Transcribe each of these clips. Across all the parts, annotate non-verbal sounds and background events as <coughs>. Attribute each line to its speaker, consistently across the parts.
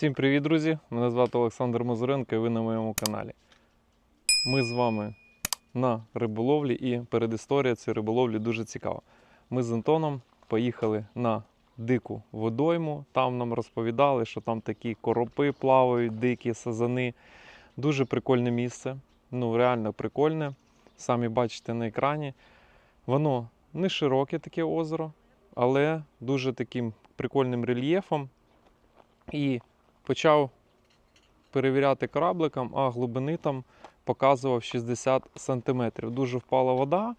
Speaker 1: Всім привіт, друзі! Мене звати Олександр Мазуренко і ви на моєму каналі. Ми з вами на риболовлі і передісторія цієї риболовлі дуже цікава. Ми з Антоном поїхали на дику водойму. Там нам розповідали, що там такі коропи плавають, дикі сазани. Дуже прикольне місце. Ну, реально прикольне. Самі бачите на екрані. Воно не широке таке озеро, але дуже таким прикольним рельєфом. І почав перевіряти корабликом, а глибини там показував 60 см. Дуже впала вода,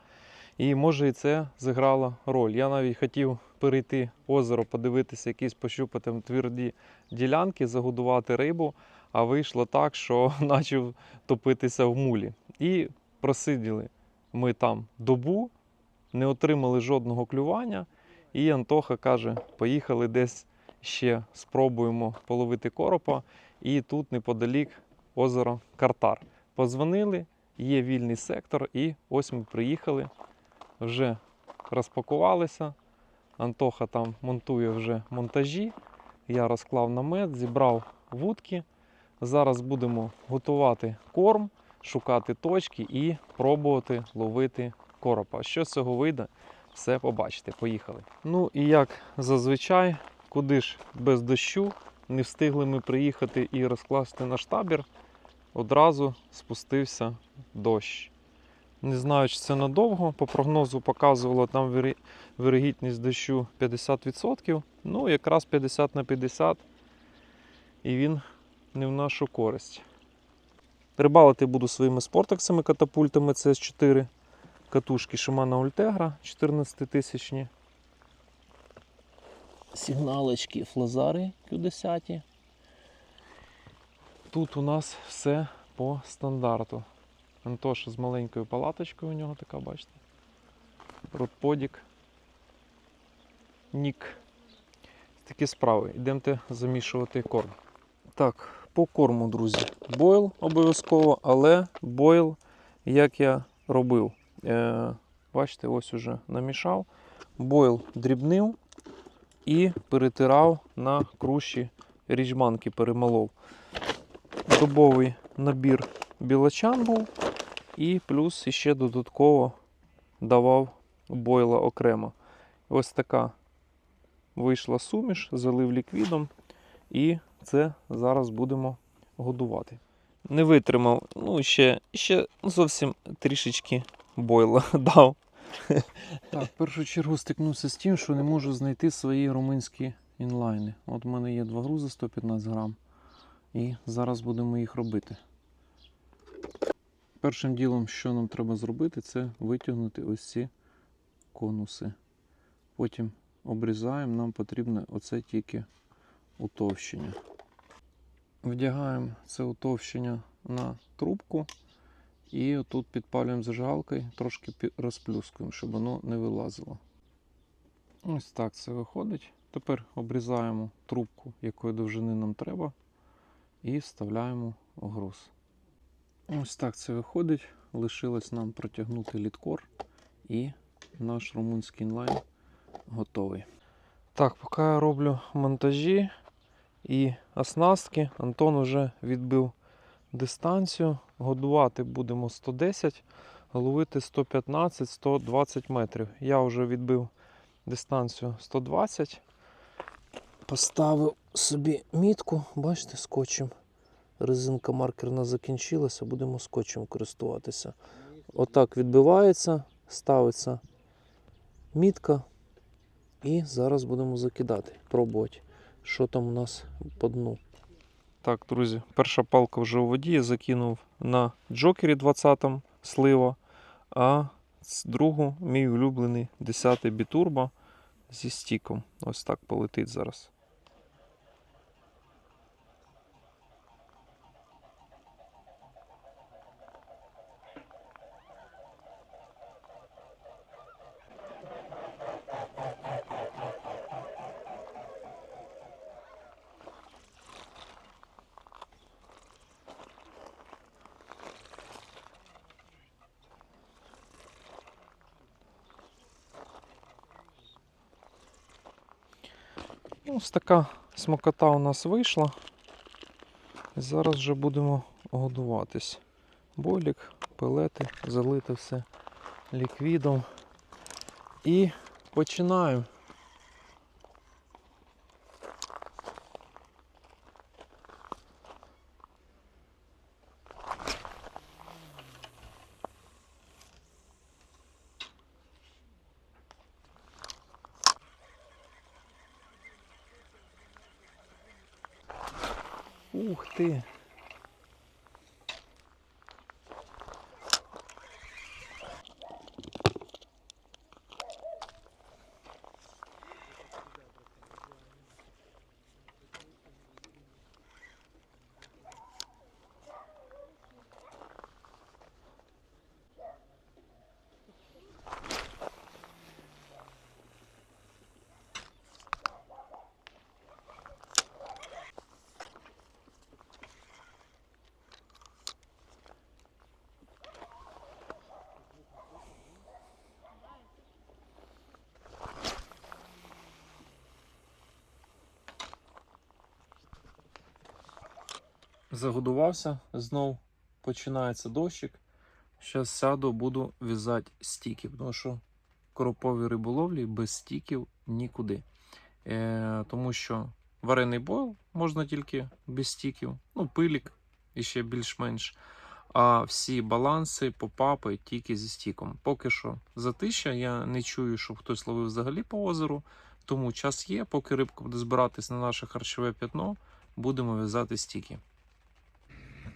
Speaker 1: і може і це зіграло роль. Я навіть хотів перейти озеро, подивитися, якісь пощупати тверді ділянки, загодувати рибу, а вийшло так, що <laughs> почав топитися в мулі. І просиділи ми там добу, не отримали жодного клювання. І Антоха каже: поїхали десь ще спробуємо половити коропа. І тут неподалік озеро Картар. Позвонили, є вільний сектор, і ось ми приїхали, вже розпакувалися. Антоха там монтує вже монтажі. Я розклав намет, зібрав вудки. Зараз будемо готувати корм, шукати точки і пробувати ловити коропа. Що з цього вийде, все побачите. Поїхали. Ну і як зазвичай, куди ж без дощу, не встигли ми приїхати і розкласти наш табір, одразу спустився дощ. Не знаю, чи це надовго. По прогнозу показувало там вирогідність дощу 50%. Ну, якраз 50 на 50. І він не в нашу користь. Рибалити буду своїми спортексами катапультами CS4. Катушки Shimano Ultegra 14 тисячні. Сигналочки флазари Q10. Тут у нас все по стандарту. Антоша з маленькою палаточкою у нього така, бачите. Ротподік. Нік. Такі справи. Йдемте замішувати корм. Так, по корму, друзі. Бойл обов'язково, але бойл, як я робив. Е, бачите, ось уже намішав. Бойл дрібнив і перетирав на круші ріжманки, перемолов. Добовий набір білочан був, і плюс ще додатково давав бойла окремо. Ось така вийшла суміш, залив ліквідом, і це зараз будемо годувати. Не витримав, ну ще, ще зовсім трішечки бойла <laughs> дав. Так, в першу чергу стикнувся з тим, що не можу знайти свої румунські інлайни. От в мене є два грузи 115 грам. І зараз будемо їх робити. Першим ділом, що нам треба зробити, це витягнути ось ці конуси. Потім обрізаємо, нам потрібне оце тільки утовщення. Вдягаємо це утовщення на трубку і отут підпалюємо зажигалкою, трошки розплюскуємо, щоб воно не вилазило. Ось так це виходить. Тепер обрізаємо трубку, якої довжини нам треба, і вставляємо в груз. Ось так це виходить. Лишилось нам протягнути літкор, і наш румунський інлайн готовий. Так, поки я роблю монтажі і оснастки, Антон вже відбив дистанцію. Годувати будемо 110, ловити 115-120 метрів. Я вже відбив дистанцію 120. Поставив собі мітку, бачите, скотчем. Резинка маркерна закінчилася, будемо скотчем користуватися. Отак відбивається, ставиться мітка. І зараз будемо закидати, пробувати, що там у нас по дну. Так, друзі, перша палка вже у воді. Я закинув на джокері 20-м слива, а другу мій улюблений 10-й бітурбо зі стіком. Ось так полетить зараз. Ось така смакота у нас вийшла. Зараз вже будемо годуватись. Бойлік, пелети, залити все ліквідом. І починаємо. Загодувався, знов починається дощик. Зараз сяду, буду в'язати стіки, тому що коропові риболовлі без стіків нікуди. Е, тому що варений бойл можна тільки без стіків, ну, пилік і ще більш-менш. А всі баланси, попапи тільки зі стіком. Поки що затища, я не чую, щоб хтось ловив взагалі по озеру. Тому час є, поки рибка буде збиратись на наше харчове п'ятно, будемо в'язати стіки.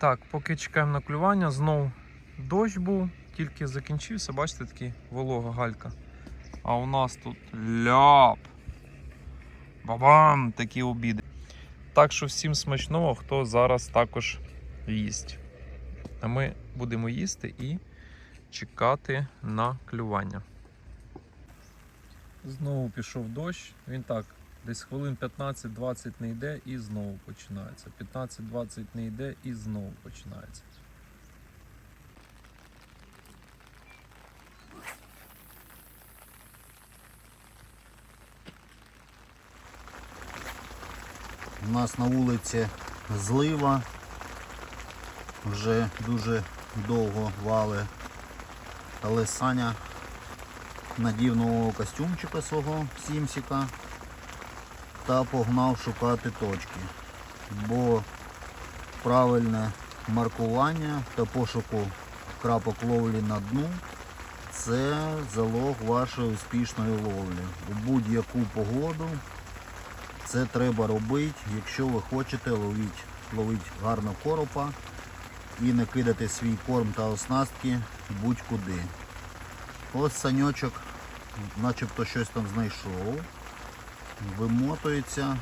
Speaker 1: Так, поки чекаємо на клювання, знов дощ був, тільки закінчився, бачите, такий волога галька. А у нас тут ляп. Бабам! Такі обіди. Так що всім смачного, хто зараз також їсть. А ми будемо їсти і чекати на клювання. Знову пішов дощ. Він так, десь хвилин 15-20 не йде і знову починається. 15-20 не йде і знову починається.
Speaker 2: У нас на вулиці злива. Вже дуже довго вали. Але Саня надів нового костюмчика свого Сімсіка та погнав шукати точки. Бо правильне маркування та пошуку крапок ловлі на дну це залог вашої успішної ловлі. У будь-яку погоду це треба робити, якщо ви хочете ловити, ловити гарно коропа і не кидати свій корм та оснастки будь-куди. Ось саньочок начебто щось там знайшов, вимотується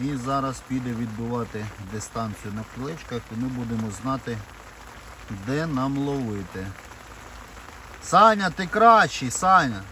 Speaker 2: і зараз піде відбивати дистанцію на кличках, і ми будемо знати, де нам ловити. Саня, ти кращий, Саня!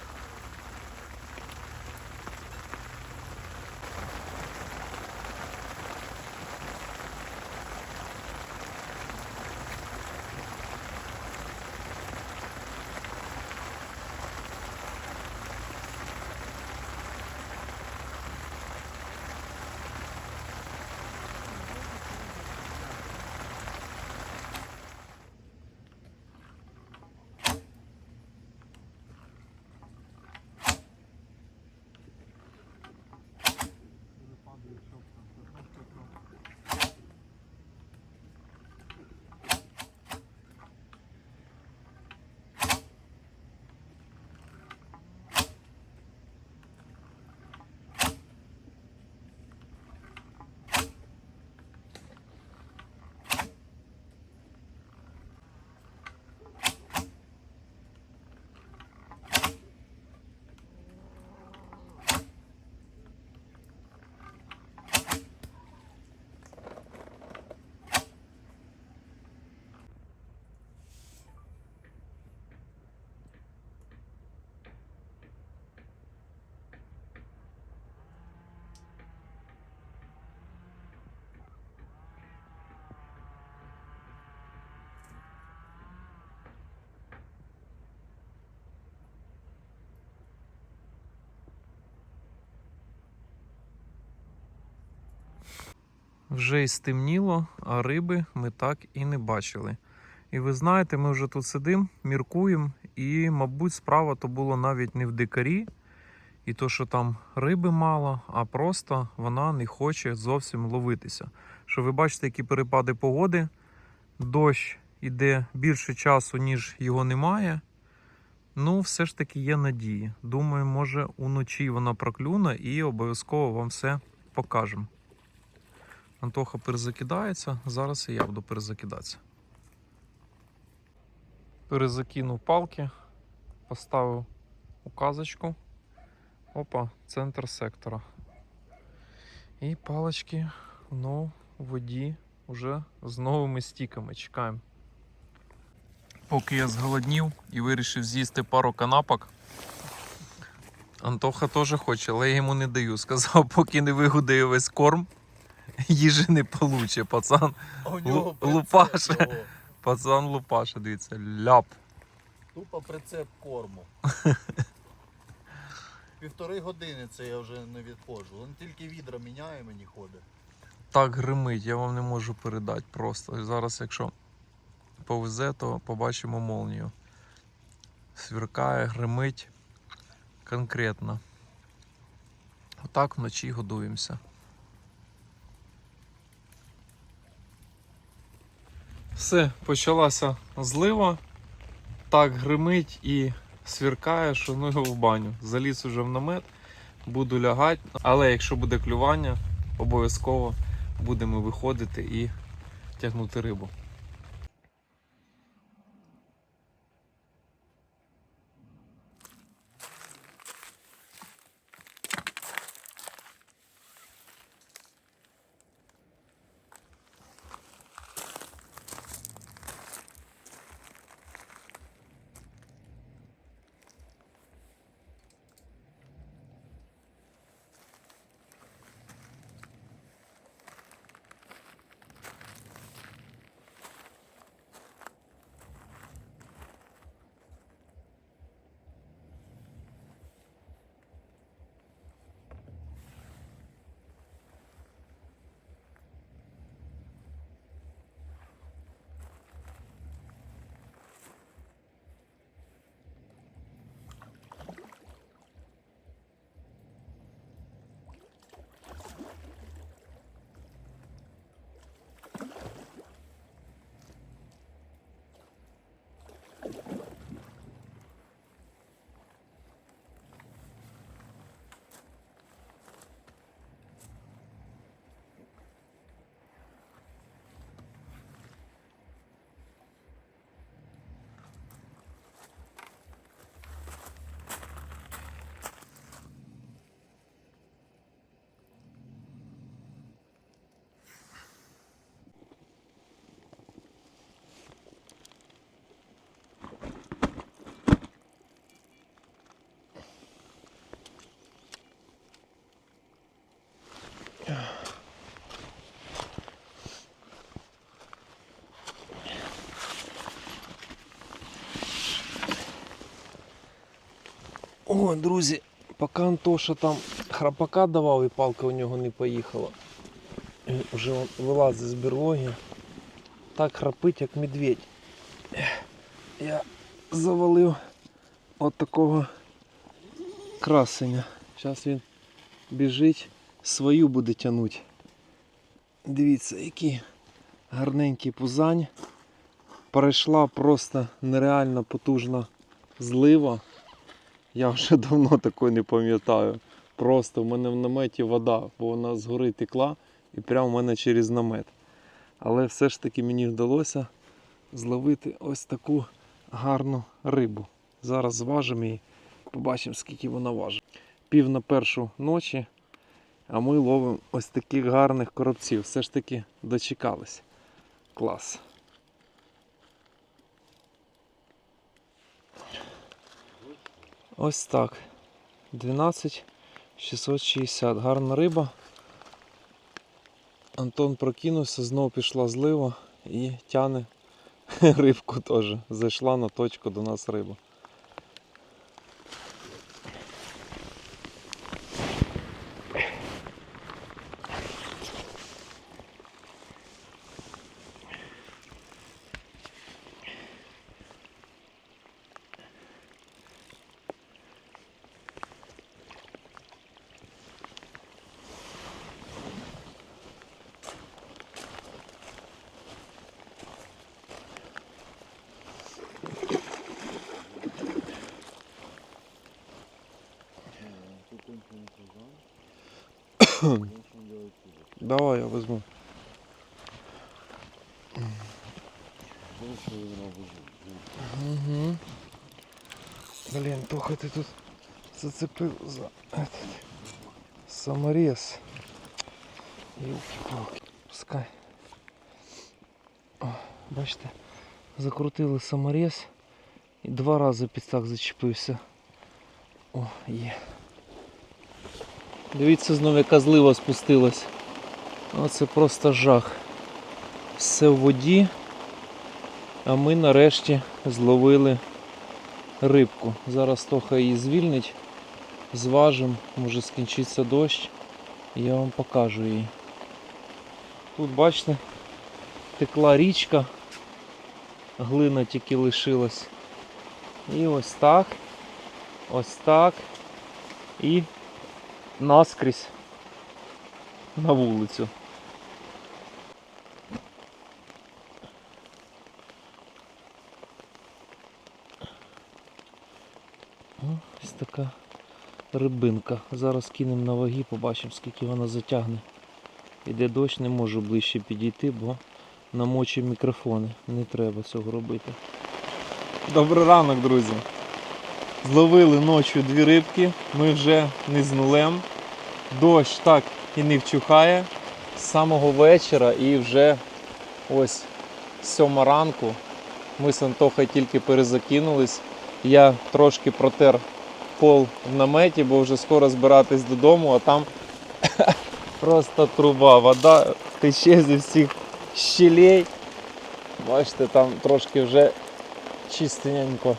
Speaker 1: Вже й стемніло, а риби ми так і не бачили. І ви знаєте, ми вже тут сидимо, міркуємо, і, мабуть, справа то було навіть не в дикарі, і то, що там риби мало, а просто вона не хоче зовсім ловитися. Що ви бачите, які перепади погоди, дощ іде більше часу, ніж його немає. Ну, все ж таки є надії. Думаю, може уночі вона проклюне і обов'язково вам все покажемо. Антоха перезакидається, зараз і я буду перезакидатися. Перезакинув палки, поставив указочку. Опа, центр сектора. І палочки ну, у воді вже з новими стіками. Чекаємо. Поки я зголоднів і вирішив з'їсти пару канапок. Антоха теж хоче, але я йому не даю. Сказав, поки не вигодаю весь корм, їжі не получе. Пацан,
Speaker 2: А у
Speaker 1: нього
Speaker 2: нього
Speaker 1: Лу- прицеп лупаше. пацан лупаше, дивіться, ляп.
Speaker 2: Тупо прицеп корму. <laughs> Півтори години це я вже не відходжу. Він тільки відра міняє, мені ходить.
Speaker 1: Так гримить, я вам не можу передати просто. Зараз, якщо повезе, то побачимо молнію. Сверкає, гримить конкретно. Отак вночі годуємося. Все, почалася злива. Так гримить і сверкає, що ну його в баню. Заліз уже в намет, буду лягати. Але якщо буде клювання, обов'язково будемо виходити і тягнути рибу. Thank you. О, друзі, поки Антоша там храпака давав і палка у нього не поїхала. Він Вже вилазить з берлоги. Так храпить, як медведь. Я завалив от такого красення. Зараз він біжить, свою буде тягнути. Дивіться, який гарненький пузань. Перейшла просто нереально потужна злива. Я вже давно такої не пам'ятаю. Просто в мене в наметі вода, бо вона згори текла і прямо в мене через намет. Але все ж таки мені вдалося зловити ось таку гарну рибу. Зараз зважимо її, побачимо, скільки вона важить. Пів на першу ночі, а ми ловимо ось таких гарних коробців. Все ж таки дочекались. Клас. Ось так. 12 660. Гарна риба. Антон прокинувся, знову пішла злива і тяне <laughs> рибку теж. Зайшла на точку до нас риба. <coughs> Давай я візьму. Угу. Блін, Тоха, ти тут зацепив за этот саморез. Ёлки-палки. Пускай. Бачите, закрутили саморез і два рази під так зачепився. О, є. Дивіться, знову яка злива спустилась. Оце просто жах. Все в воді. А ми нарешті зловили рибку. Зараз Тоха її звільнить, зважимо, може скінчиться дощ, і я вам покажу її. Тут, бачите, текла річка, глина тільки лишилась. І ось так, ось так і наскрізь на вулицю. Ось така рибинка. Зараз кинемо на ваги, побачимо, скільки вона затягне. Іде дощ, не можу ближче підійти, бо намочив мікрофони. Не треба цього робити. Добрий ранок, друзі. Зловили ночі дві рибки. Ми вже не з нулем. Дощ так і не вчухає з самого вечора і вже ось сьома ранку. Ми з Антохою тільки перезакинулись. Я трошки протер пол в наметі, бо вже скоро збиратись додому, а там <laughs> просто труба. Вода тече зі всіх щелей. Бачите, там трошки вже чистенько.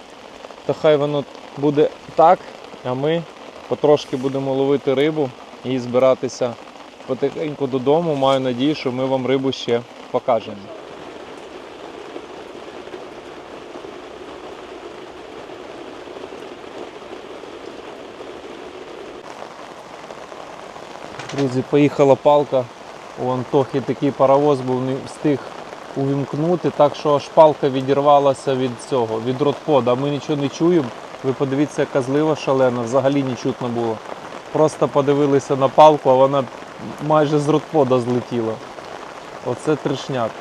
Speaker 1: То хай воно буде так, а ми потрошки будемо ловити рибу і збиратися потихеньку додому. Маю надію, що ми вам рибу ще покажемо. Друзі, поїхала палка. У Антохи такий паровоз був, не встиг увімкнути, так що аж палка відірвалася від цього, від ротпода. Ми нічого не чуємо. Ви подивіться, яка злива шалена, взагалі не чутно було. Просто подивилися на палку, а вона майже з ротпода злетіла. Оце трешняк.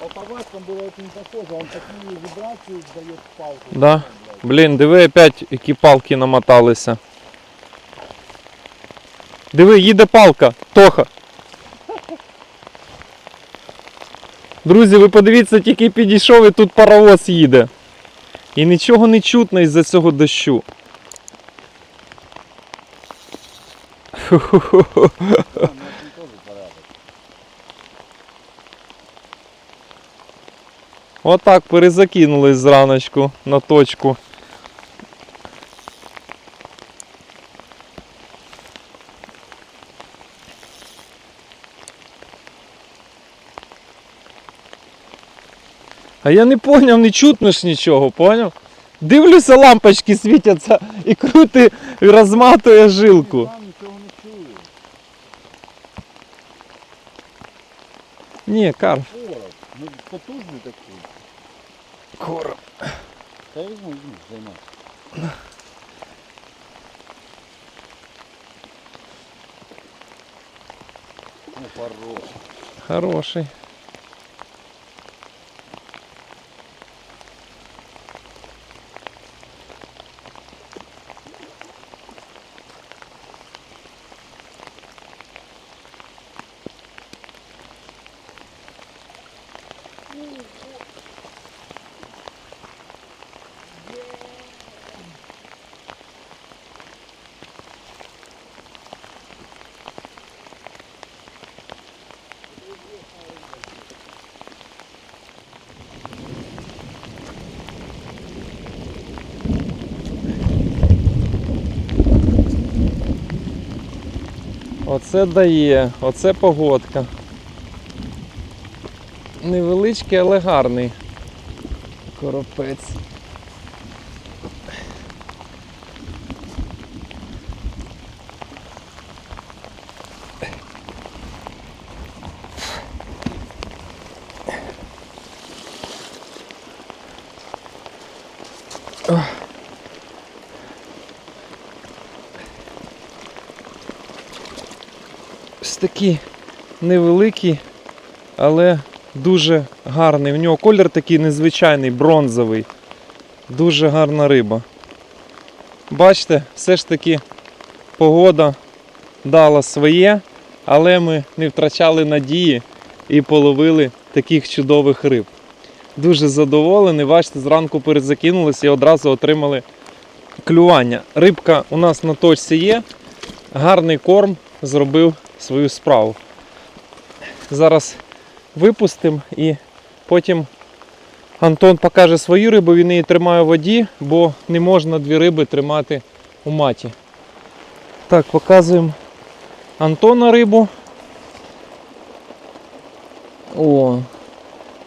Speaker 3: Автоматом бывает не похоже, он такие вибрации дает палку.
Speaker 1: Да. Блін, диви опять, які палки намоталися. Диви, їде палка, Тоха. Друзі, ви подивіться, тільки підійшов і тут паровоз їде. І нічого не чутно із-за цього дощу. Отак перезакинулись зраночку на точку. А я не поняв, не чутно ж нічого, поняв? Дивлюся, лампочки світяться і крути і розматує жилку.
Speaker 3: Там не чую.
Speaker 1: Ні, кар.
Speaker 3: Короб. Ну, потужний такий.
Speaker 1: Короб.
Speaker 3: Та я візьму, візьму, займай. Ну, хорош.
Speaker 1: Хороший. Оце дає, оце погодка. Невеличкий, але гарний коропець. Ось такий невеликий, але дуже гарний. В нього колір такий незвичайний, бронзовий. Дуже гарна риба. Бачите, все ж таки погода дала своє, але ми не втрачали надії і половили таких чудових риб. Дуже задоволений. Бачите, зранку перезакинулися і одразу отримали клювання. Рибка у нас на точці є. Гарний корм зробив свою справу. Зараз випустимо і потім Антон покаже свою рибу, він її тримає у воді, бо не можна дві риби тримати у маті. Так, показуємо Антона рибу. О,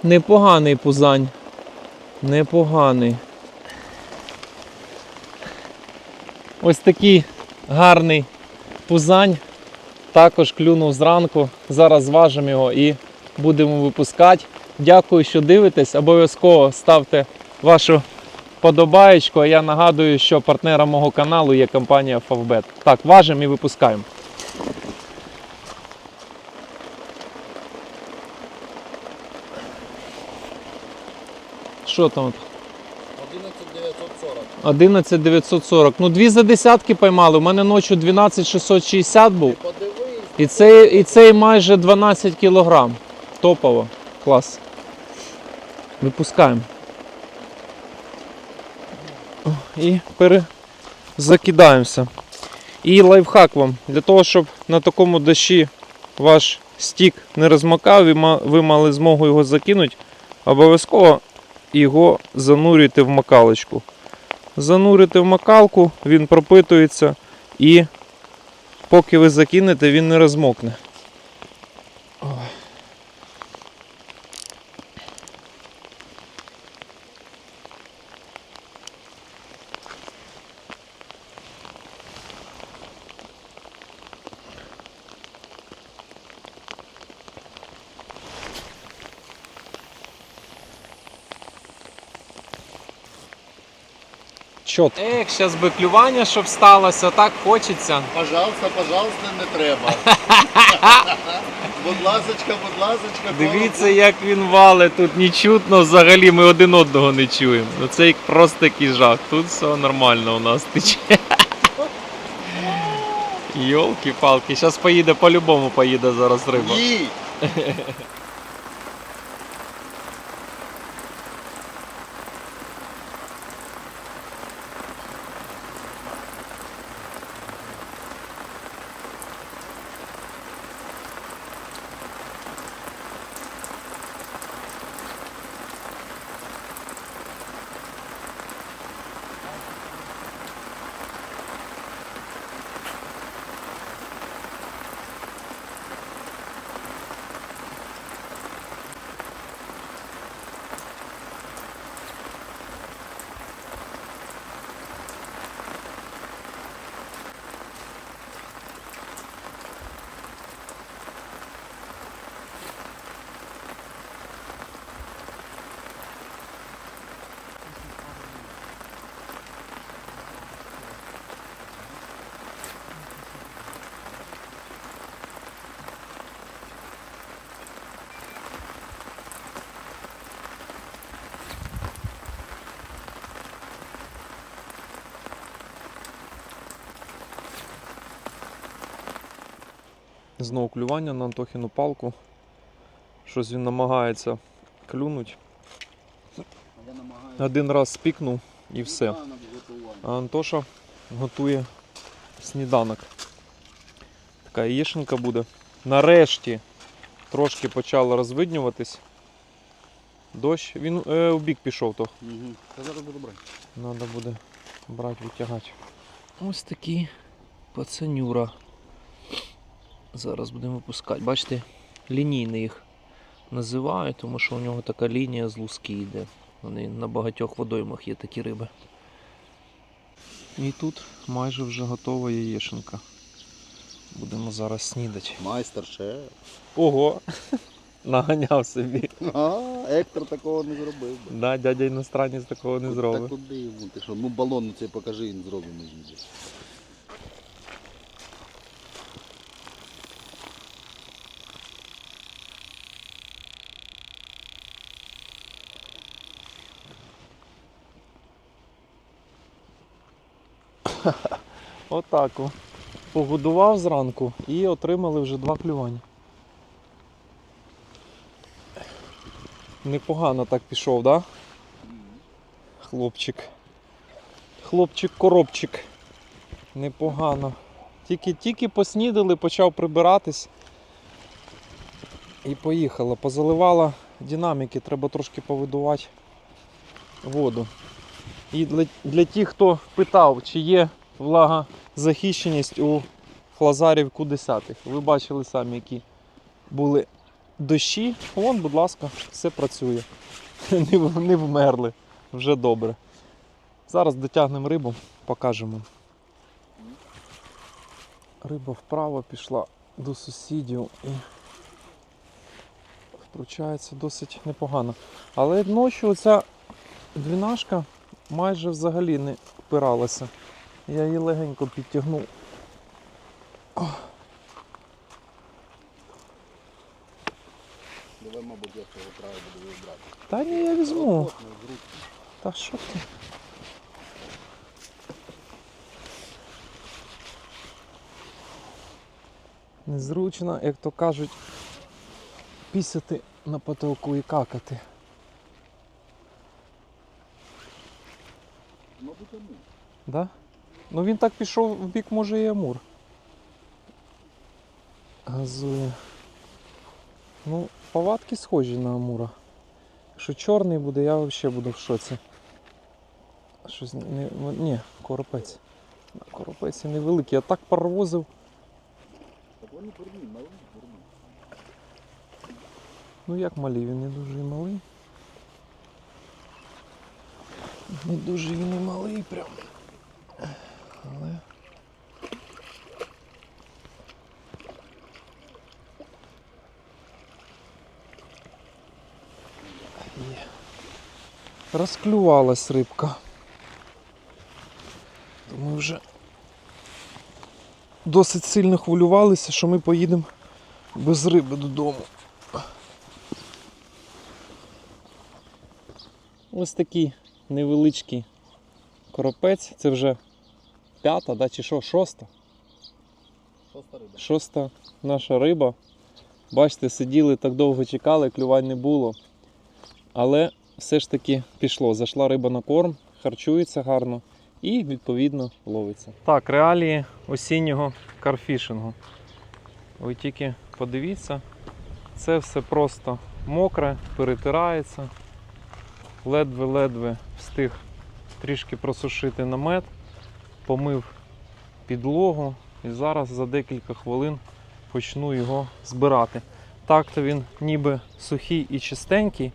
Speaker 1: непоганий пузань. Непоганий. Ось такий гарний пузань. Також клюнув зранку. Зараз зважимо його і будемо випускати. Дякую, що дивитесь. Обов'язково ставте вашу подобаєчку. А я нагадую, що партнером мого каналу є компанія Favbet. Так, важимо і випускаємо. Що там?
Speaker 3: 11940.
Speaker 1: 11 940. Ну, дві за десятки поймали. У мене ночі 12 660 був. І цей, і цей майже 12 кілограм. Топово. Клас. Випускаємо. І перезакидаємося. І лайфхак вам. Для того, щоб на такому дощі ваш стік не розмокав, і ви мали змогу його закинути, обов'язково його занурюйте в макалочку. Занурите в макалку, він пропитується і поки ви закинете, він не розмокне. Чот. Ех, зараз би клювання, щоб сталося, так хочеться.
Speaker 2: Пожалуйста, пожалуйста, не треба. <laughs> будь ласочка, будь ласочка.
Speaker 1: Дивіться, як він валить, тут не чутно взагалі, ми один одного не чуємо. Ну це як просто такий жах. Тут все нормально у нас тече. <laughs> Йолки-палки, зараз поїде по-любому поїде зараз риба.
Speaker 2: Їй. <laughs>
Speaker 1: Знову клювання на Антохіну палку. Щось він намагається клюнуть. Один раз спікнув і все. А Антоша готує сніданок. Така яєшенка буде. Нарешті трошки почало розвиднюватись. Дощ. Він е, у бік пішов, то
Speaker 2: Мгм. Та зараз буду брати.
Speaker 1: треба буде брати, витягати. Ось такі пацанюра. Зараз будемо випускати. Бачите, лінійний їх називають, тому що у нього така лінія з луски йде. Вони на багатьох водоймах є такі риби. І тут майже вже готова яєшенка. Будемо зараз снідати.
Speaker 2: Майстер шеф.
Speaker 1: Ого! <laughs> Наганяв собі.
Speaker 2: А, Ектор такого не зробив би.
Speaker 1: Да, дядя іностранець такого не
Speaker 2: Та
Speaker 1: зробить.
Speaker 2: куди йому? Ти що? Ну балон цей покажи, він зробимо її.
Speaker 1: Отак. о. Погодував зранку і отримали вже два клювання. Непогано так пішов, да? Хлопчик. Хлопчик-коробчик. Непогано. Тільки-тільки поснідали, почав прибиратись. І поїхала. Позаливала динаміки, треба трошки повидувати воду. І для, для тих, хто питав, чи є влагозахищеність у хлазарів Q10. Ви бачили самі, які були дощі. Вон, будь ласка, все працює. <laughs> Не вмерли. Вже добре. Зараз дотягнемо рибу, покажемо. Риба вправо пішла до сусідів і втручається досить непогано. Але ночі оця двінашка майже взагалі не впиралася. Я її легенько підтягнув.
Speaker 2: Давай, мабуть, я цього краю буду вибрати.
Speaker 1: Та ні, я візьму. Та що ти? Незручно, як то кажуть, пісяти на потолку і какати.
Speaker 2: Мабуть, йому.
Speaker 1: Да? Ну він так пішов в бік, може, і Амур. Газує. Ну, повадки схожі на Амура. Якщо чорний буде, я взагалі буду в шоці. Щось не. Ні, коропець. Коропець невеликий. Я так
Speaker 2: дурні.
Speaker 1: Ну як малі, він не дуже і малий. Не дуже він і малий прям. Але. Є. Розклювалась рибка. То ми вже досить сильно хвилювалися, що ми поїдемо без риби додому. Ось такий невеличкий коропець. Це вже п'ята, да, чи що, шоста?
Speaker 2: Шоста риба.
Speaker 1: Шоста наша риба. Бачите, сиділи так довго чекали, клювань не було. Але все ж таки пішло. Зайшла риба на корм, харчується гарно і відповідно ловиться. Так, реалії осіннього карфішингу. Ви тільки подивіться, це все просто мокре, перетирається. Ледве-ледве встиг трішки просушити намет, помив підлогу і зараз за декілька хвилин почну його збирати. Так-то він ніби сухий і чистенький,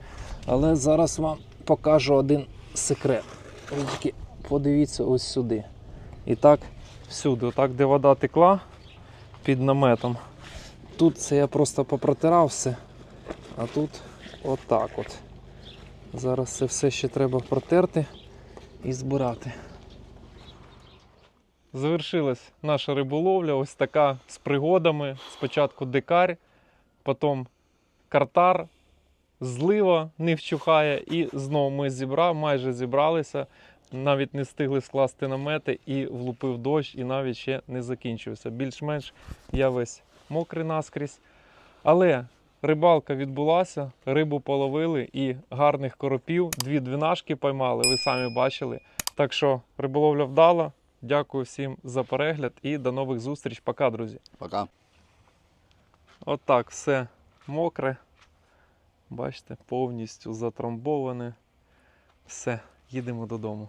Speaker 1: але зараз вам покажу один секрет. Тільки подивіться ось сюди. І так всюди, отак, де вода текла під наметом. Тут це я просто попротирав все, а тут отак от. Зараз це все ще треба протерти і збирати. Завершилась наша риболовля, ось така з пригодами. Спочатку дикарь, потім картар, злива не вчухає, і знову ми зібрав, майже зібралися. Навіть не встигли скласти намети і влупив дощ, і навіть ще не закінчився. Більш-менш я весь мокрий наскрізь. Але рибалка відбулася, рибу половили і гарних коропів. Дві двінашки поймали, ви самі бачили. Так що риболовля вдала. Дякую всім за перегляд і до нових зустріч. Пока, друзі.
Speaker 2: Пока.
Speaker 1: Отак все мокре. Бачите, повністю затрамбоване. Все, їдемо додому.